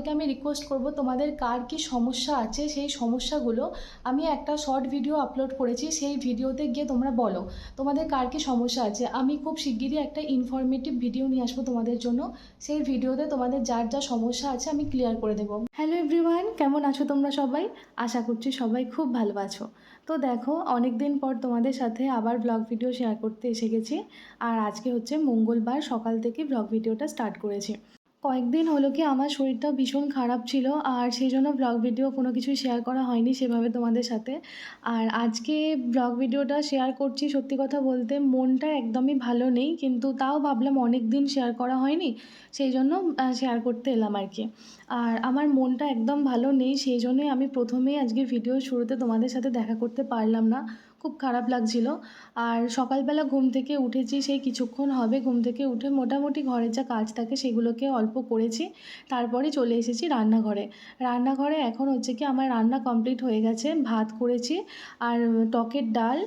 তোমাদেরকে আমি রিকোয়েস্ট করব, তোমাদের কার কি সমস্যা আছে, সেই সমস্যাগুলো আমি একটা শর্ট ভিডিও আপলোড করেছি, সেই ভিডিওতে গিয়ে তোমরা বলো, তোমাদের কার কি সমস্যা আছে? আমি খুব শিগগিরই একটা ইনফরমেটিভ ভিডিও নিয়ে আসব তোমাদের জন্য, সেই ভিডিওতে তোমাদের যার যা সমস্যা আছে আমি ক্লিয়ার করে দেবো। হ্যালো এভরিওয়ান কেমন আছো তোমরা সবাই? আশা করছি সবাই খুব ভালো আছো। তো দেখো অনেক দিন পর তোমাদের সাথে আবার ব্লগ ভিডিও শেয়ার করতে এসে গেছি, আর আজকে হচ্ছে মঙ্গলবার সকাল থেকে ব্লগ ভিডিওটা স্টার্ট করেছি। কয়েকদিন হলো কি আমার শরীরটা ভীষণ খারাপ ছিল আর সেই জন্য ব্লগ ভিডিও কোনো কিছুই শেয়ার করা হয়নি সেভাবে তোমাদের সাথে। আর আজকে ব্লগ ভিডিওটা শেয়ার করছি সত্যি কথা বলতে মনটা একদমই ভালো নেই কিন্তু তাও ভাবলাম অনেক দিন শেয়ার করা হয়নি, সেই জন্য শেয়ার করতে এলাম আর কি। আর আমার মনটা একদম ভালো নেই, সেই জন্যই আমি প্রথমেই আজকে ভিডিও শুরুতে তোমাদের সাথে দেখা করতে পারলাম না। খুব খারাপ লাগছিল। আর সকালবেলা ঘুম থেকে উঠেছি, সেই কিছুক্ষণ হবে ঘুম থেকে উঠে মোটামুটি ঘরের যা কাজ থাকে সেগুলোকে অল্প করেছি। তারপরে চলে এসেছি রান্নাঘরে। রান্নাঘরে এখন হচ্ছে কি আমার রান্না কমপ্লিট হয়ে গেছে, ভাত করেছি আর টকের ডাল,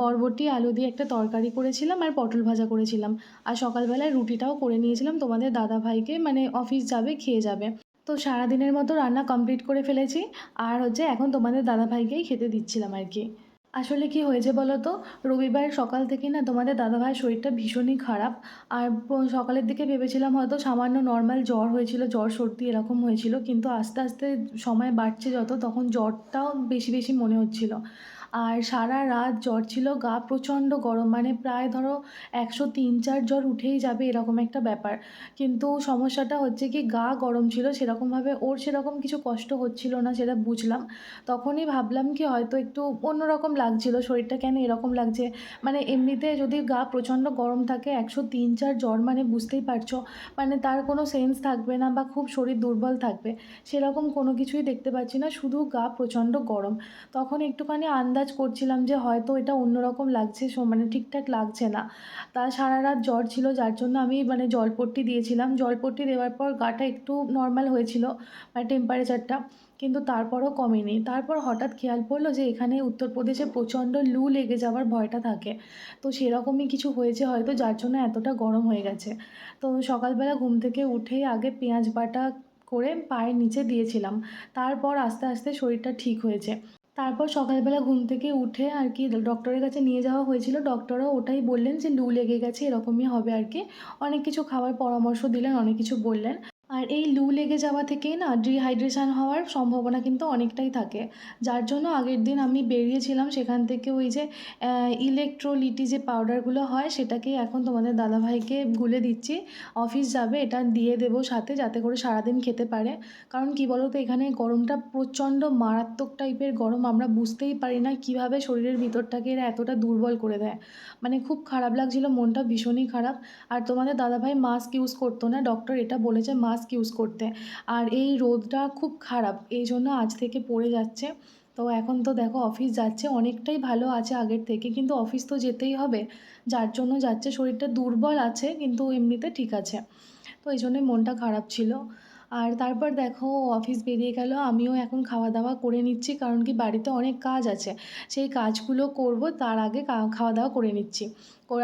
বরবটি, আলু দিয়ে একটা তরকারি করেছিলাম আর পটল ভাজা করেছিলাম। আর সকালবেলায় রুটিটাও করে নিয়েছিলাম, তোমাদের দাদা ভাইকে মানে অফিস যাবে, খেয়ে যাবে। তো সারাদিনের মতো রান্না কমপ্লিট করে ফেলেছি। আর হচ্ছে এখন তোমাদের দাদা ভাইকেই খেতে দিচ্ছিলাম আর কি। আসলে কি হয়েছে বলো তো রবিবার সকাল থেকে না তোমাদের দাদাভাইয়ের শরীরটা ভীষণই খারাপ। আর সকালের দিকে ভেবেছিলাম হয়তো সামান্য নর্মাল জ্বর হয়েছিল, জ্বর সর্দি এরকম হয়েছিল। কিন্তু আস্তে আস্তে সময় বাড়ছে যত, তখন জ্বরটাও বেশি বেশি মনে হচ্ছিল। আর সারা রাত জ্বর ছিল, গা প্রচণ্ড গরম মানে প্রায় ধরো একশো তিন চার জ্বর উঠেই যাবে এরকম একটা ব্যাপার। কিন্তু সমস্যাটা হচ্ছে কি, গা গরম ছিল, সেরকমভাবে ওর সেরকম কিছু কষ্ট হচ্ছিল না সেটা বুঝলাম। তখনই ভাবলাম কি হয়তো একটু অন্যরকম লাগছিল, শরীরটা কেন এরকম লাগছে? মানে এমনিতে যদি গা প্রচণ্ড গরম থাকে, একশো তিন চার জ্বর মানে বুঝতেই পারছ মানে তার কোনো সেন্স থাকবে না বা খুব শরীর দুর্বল থাকবে, সেরকম কোনো কিছুই দেখতে পাচ্ছি না, শুধু গা প্রচণ্ড গরম। তখন একটুখানি আন্দাজ করছিলাম যে হয়তো এটা অন্যরকম লাগছে মানে ঠিকঠাক লাগছে না। তা সারা রাত জ্বর ছিল, যার জন্য আমি মানে জলপট্টি দিয়েছিলাম। জলপট্টি দেওয়ার পর গাটা একটু নর্মাল হয়েছিল মানে টেম্পারেচারটা কিন্তু তারপরও কমেনি। তারপর হঠাৎ খেয়াল পড়ল যে এখানে উত্তরপ্রদেশে প্রচণ্ড লু লেগে যাওয়ার ভয়টা থাকে। তো সেরকমই কিছু হয়েছে হয়তো, যার জন্য এতটা গরম হয়ে গেছে। তো সকালবেলা ঘুম থেকে উঠেই আগে পেঁয়াজ বাটা করে পায়ের নিচে দিয়েছিলাম। তারপর আস্তে আস্তে শরীরটা ঠিক হয়েছে। তারপর সকালবেলা ঘুম থেকে উঠে আর কি ডক্টরের কাছে নিয়ে যাওয়া হয়েছিল। ডক্টরও ওটাই বললেন যে, লু লেগে গেছে, এরকমই হবে আর কি। অনেক কিছু খাওয়ার পরামর্শ দিলেন, অনেক কিছু বললেন। আর এই লু লেগে যাওয়া থেকেই না ডিহাইড্রেশন হওয়ার সম্ভাবনা কিন্তু অনেকটাই থাকে। যার জন্য আগের দিন আমি বেরিয়েছিলাম সেখান থেকে ওই যে ইলেকট্রোলিটি যে পাউডারগুলো হয় সেটাকেই এখন তোমাদের দাদাভাইকে গুলে দিচ্ছি। অফিস যাবে, এটা দিয়ে দেবো সাথে যাতে করে সারাদিন খেতে পারে। কারণ কি বলো তো এখানে গরমটা প্রচণ্ড মারাত্মক টাইপের গরম, আমরা বুঝতেই পারি না কীভাবে শরীরের ভিতরটাকে এরা এতটা দুর্বল করে দেয়। মানে খুব খারাপ লাগছিল, মনটা ভীষণই খারাপ। আর তোমাদের দাদাভাই মাস্ক ইউজ করতো না ডক্টর এটা বলেছে মাস্ক ইউজ করতে। আর এই রোদটা খুব খারাপ, এই জন্য আজ থেকে পড়ে যাচ্ছে। তো এখন তো দেখো অফিস যাচ্ছে, অনেকটাই ভালো আছে আগের থেকে, কিন্তু অফিস তো যেতেই হবে। যার জন্য যাচ্ছে, শরীরটা দুর্বল আছে, কিন্তু এমনিতে ঠিক আছে। তো এই জন্যই মনটা খারাপ ছিল। আর তারপর দেখো অফিস বেরিয়ে গেল, আমিও এখন খাওয়া দাওয়া করে নিচ্ছি, কারণ কি বাড়িতে অনেক কাজ আছে। সেই কাজগুলো করব, তার আগে খাওয়া দাওয়া করে নিচ্ছি।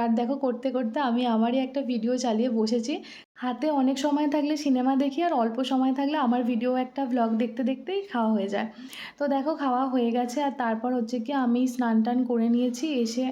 আর দেখো করতে করতে আমি আমারই একটা ভিডিও চালিয়ে বসেছি হাতে অনেক সময় থাকলে সিনেমা দেখি আর অল্প সময় থাকলে আমার ভিডিও একটা ভ্লগ দেখতে দেখতেই খাওয়া হয়ে যায়। তো দেখো, খাওয়া হয়ে গেছে আর তারপর হচ্ছে কি আমি স্নান টান করে নিয়েছি, এসে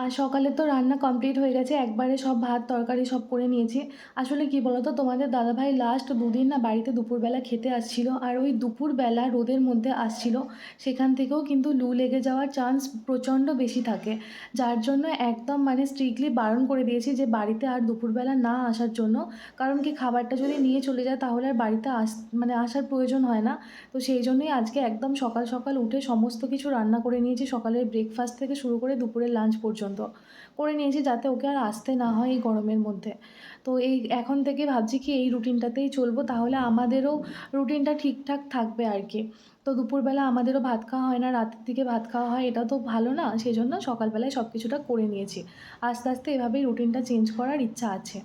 আর সকালে তো রান্না কমপ্লিট হয়ে গেছে, একবারে সব ভাত, তরকারি সব করে নিয়েছি। আসলে কি বলতো, তোমাদের দাদাভাই লাস্ট দুদিন না বাড়িতে দুপুরবেলা খেতে আসছিল, আর ওই দুপুরবেলা রোদের মধ্যে আসছিল, সেখান থেকেও কিন্তু লু লেগে যাওয়ার চান্স প্রচণ্ড বেশি থাকে। যার জন্য একদম মানে স্ট্রিক্টলি বারণ করে দিয়েছি যে বাড়িতে আর দুপুরবেলা না আসার জন্য, কারণ কি খাবারটা যদি নিয়ে চলে যায় তাহলে আর বাড়িতে আস মানে আসার প্রয়োজন হয় না। তো সেই জন্যই আজকে একদম সকাল সকাল উঠে সমস্ত কিছু রান্না করে নিয়েছি, সকালের ব্রেকফাস্ট থেকে শুরু করে দুপুরের লাঞ্চ পর্যন্ত। করে নিয়েছি যাতে ওকে আর আসতে না হয় এই গরমের মধ্যে। তো এই এখন থেকে ভাবছি কি এই রুটিনটাতেই চলবো, তাহলে আমাদেরও রুটিনটা ঠিকঠাক থাকবে আর কি। তো দুপুরবেলা আমাদেরও ভাত খাওয়া হয় না, রাতের দিকে ভাত খাওয়া হয়, এটা তো ভালো না সেই জন্য সকালবেলায় সব কিছুটা করে নিয়েছি। আস্তে আস্তে এভাবেই রুটিনটা চেঞ্জ করার ইচ্ছা আছে।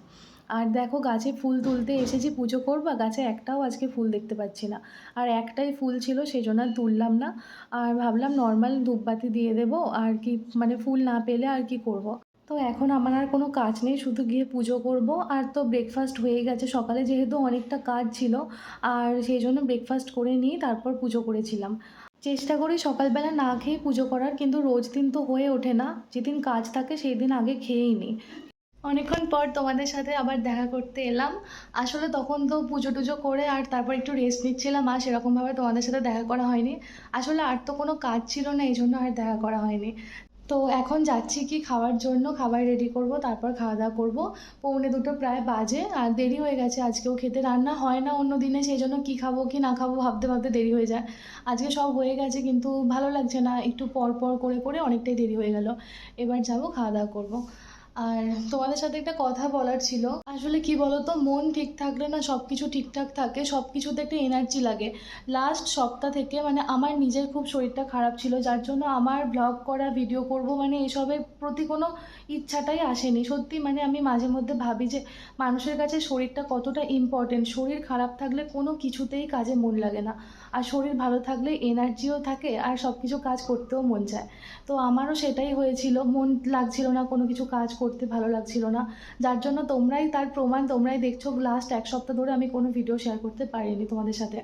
আর দেখো গাছে ফুল তুলতে এসেছি পুজো করবা, গাছে একটাও আজকে ফুল দেখতে পাচ্ছি না। আর একটাই ফুল ছিল সেই জন্য আর তুললাম না। আর ভাবলাম নর্মাল ধূপবাতি দিয়ে দেবো, আর কি মানে ফুল না পেলে আর কি করব। তো এখন আমার আর কোনো কাজ নেই, শুধু গিয়ে পুজো করব। আর তো ব্রেকফাস্ট হয়ে গেছে, সকালে যেহেতু অনেকটা কাজ ছিল, আর সেই জন্য ব্রেকফাস্ট করে নিয়ে তারপর পুজো করেছিলাম। চেষ্টা করি সকালবেলা না খেয়ে পুজো করার, কিন্তু রোজ দিন তো হয়ে ওঠে না। যেদিন কাজ থাকে সেই দিন আগে খেয়েই নিই। অনেকক্ষণ পর তোমাদের সাথে আবার দেখা করতে এলাম। আসলে তখন তো পুজো টুজো করে আর তারপর একটু রেস্ট নিচ্ছিলাম, আর সেরকমভাবে তোমাদের সাথে দেখা করা হয়নি। আসলে আর তো কোনো কাজ ছিল না, এই জন্য আর দেখা করা হয়নি। তো এখন যাচ্ছি কি খাওয়ার জন্য, খাবার রেডি করব, তারপর খাওয়া দাওয়া করব। পৌনে দুটো প্রায় বাজে, আর দেরি হয়ে গেছে, আজকেও খেতে রান্না হয় না অন্য দিনে, সেই জন্য কী খাব, কি না খাব ভাবতে ভাবতে দেরি হয়ে যায়। আজকে সব হয়ে গেছে, কিন্তু ভালো লাগছে না, একটু পর পর করে করে অনেকটাই দেরি হয়ে গেল। এবার যাব খাওয়া দাওয়া করব। আর তোমাদের সাথে একটা কথা বলার ছিল। আসলে কি বলতো, মন ঠিক থাকলে না সব কিছু ঠিকঠাক থাকে সব কিছুতে একটা এনার্জি লাগে। লাস্ট সপ্তাহ থেকে মানে আমার নিজের খুব শরীরটা খারাপ ছিল, যার জন্য আমার ব্লগ করা ভিডিও করব মানে এসবের প্রতি কোনো ইচ্ছাটাই আসেনি। সত্যি মানে আমি মাঝে মধ্যে ভাবি যে, মানুষের কাছে শরীরটা কতটা ইম্পর্টেন্ট শরীর খারাপ থাকলে কোনো কিছুতেই কাজে মন লাগে না। আর শরীর ভালো থাকলে এনার্জিও থাকে, আর সব কিছু কাজ করতেও মন চায়। তো আমারও সেটাই হয়েছিল। মন লাগছিল না, কোনো কিছু কাজ করতে ভালো লাগছিল না। যার জন্য তোমরাই তার প্রমাণ তোমরাই দেখছ লাস্ট এক সপ্তাহ ধরে আমি কোনো ভিডিও শেয়ার করতে পারিনি তোমাদের সাথে।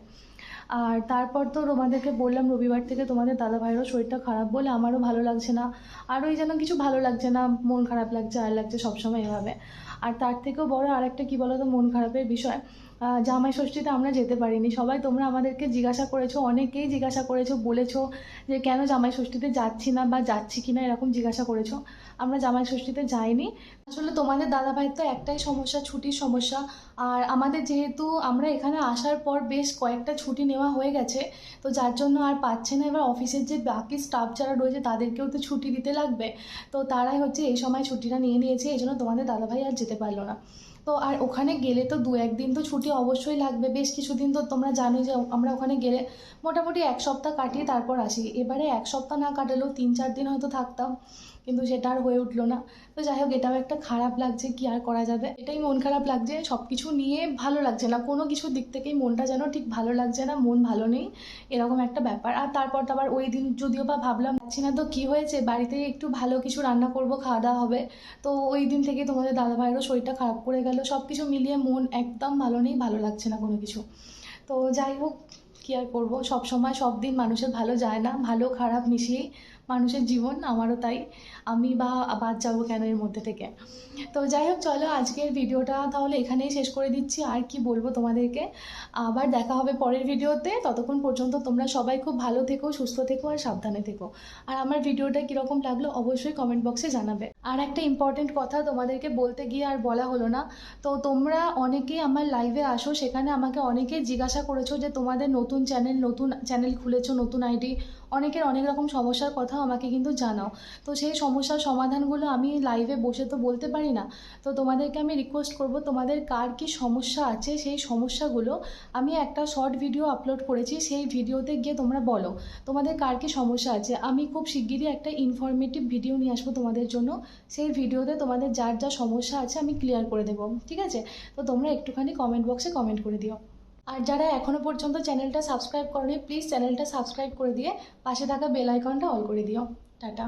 আর তারপর তো তোমাদেরকে বললাম, রবিবার থেকে তোমাদের দাদা ভাইয়েরও শরীরটা খারাপ বলে আমারও ভালো লাগছে না। আর ওই যেন কিছু ভালো লাগছে না, মন খারাপ লাগছে, আর লাগছে সবসময় এভাবে। আর তার থেকেও বড় আরেকটা কি বলো তো মন খারাপের বিষয়। জামাই ষষ্ঠীতে আমরা যেতে পারিনি। সবাই তোমরা আমাদেরকে জিজ্ঞাসা করেছ, অনেকেই জিজ্ঞাসা করেছ, বলেছ যে কেন জামাই ষষ্ঠীতে যাচ্ছি না বা যাচ্ছি কি না এরকম জিজ্ঞাসা করেছ। আমরা জামাই ষষ্ঠীতে যাইনি। আসলে তোমাদের দাদা ভাইয়ের তো একটাই সমস্যা, ছুটির সমস্যা। আর আমাদের যেহেতু আমরা এখানে আসার পর বেশ কয়েকটা ছুটি নেওয়া হয়ে গেছে, তো যার জন্য আর পাচ্ছে না। এবার অফিসের যে বাকি স্টাফ যারা রয়েছে, তাদেরকেও তো ছুটি দিতে লাগবে। তো তারাই হচ্ছে এই সময় ছুটিটা নিয়ে নিয়েছে এই জন্য তোমাদের দাদাভাই আর যেতে পারল না। তো আর ওখানে গেলে তো দু একদিন তো ছুটি অবশ্যই লাগবে। বেশ কিছুদিন তো তোমরা জানো যে আমরা ওখানে গেলে মোটামুটি এক সপ্তাহ কাটিয়ে তারপর আসি। এবারে এক সপ্তাহ না কাটালেও তিন চার দিন হয়তো থাকতাম। কিন্তু সেটা আর হয়ে উঠল না। তো যাই হোক, এটাও একটা খারাপ লাগছে, কি আর করা যাবে? এটাই মন খারাপ লাগছে সব কিছু নিয়ে ভালো লাগছে না। কোনো কিছুর দিক থেকেই মনটা যেন ঠিক ভালো লাগছে না, মন ভালো নেই, এরকম একটা ব্যাপার। আর তারপর তো আবার ওই দিন যদিও বা ভাবলাম, যাচ্ছি না তো কী হয়েছে? বাড়িতে একটু ভালো কিছু রান্না করব খাওয়া দাওয়া হবে। তো ওই দিন থেকে তোমাদের দাদা ভাইয়েরও শরীরটা খারাপ করে গেল। সব কিছু মিলিয়ে মন একদম ভালো নেই, ভালো লাগছে না কোনো কিছু। তো যাই হোক, কী আর করব? সব সময় সব দিন মানুষের ভালো যায় না, ভালো খারাপ মিশিয়েই মানুষের জীবন আমারও তাই। আমি বা, বাদ যাব কেন এর মধ্যে থেকে? তো যাই হোক, চলো আজকের ভিডিওটা তাহলে এখানেই শেষ করে দিচ্ছি। আর কি বলব তোমাদেরকে? আবার দেখা হবে পরের ভিডিওতে। ততক্ষণ পর্যন্ত তোমরা সবাই খুব ভালো থেকো, সুস্থ থেকো আর সাবধানে থেকো। আর আমার ভিডিওটা কীরকম লাগল অবশ্যই কমেন্ট বক্সে জানাবে। আর একটা ইম্পর্টেন্ট কথা তোমাদেরকে বলতে গিয়ে আর বলা হলো না। তো তোমরা অনেকেই আমার লাইভে আসো, সেখানে আমাকে অনেকেই জিজ্ঞাসা করেছ যে তোমাদের নতুন চ্যানেল নতুন চ্যানেল খুলেছো, নতুন আইডি অনেকের অনেক রকম সমস্যার কথাও আমাকে কিন্তু জানাও। তো সেই সমস্যার সমাধানগুলো আমি লাইভে বসে তো বলতে পারি না। তো তোমাদেরকে আমি রিকোয়েস্ট করব, তোমাদের কার কি সমস্যা আছে, সেই সমস্যাগুলো আমি একটা শর্ট ভিডিও আপলোড করেছি, সেই ভিডিওতে গিয়ে তোমরা বলো, তোমাদের কার কি সমস্যা আছে? আমি খুব শিগগিরই একটা ইনফরমেটিভ ভিডিও নিয়ে আসব তোমাদের জন্য। সেই ভিডিওতে তোমাদের যার যা সমস্যা আছে আমি ক্লিয়ার করে দেবো, ঠিক আছে? তো তোমরা একটুখানি কমেন্ট বক্সে কমেন্ট করে দিও। আর যারা এখনও পর্যন্ত চ্যানেলটা সাবস্ক্রাইব করেনি প্লিজ চ্যানেলটা সাবস্ক্রাইব করে দিয়ে পাশে থাকা বেল আইকনটা অল করে দিও। টাটা।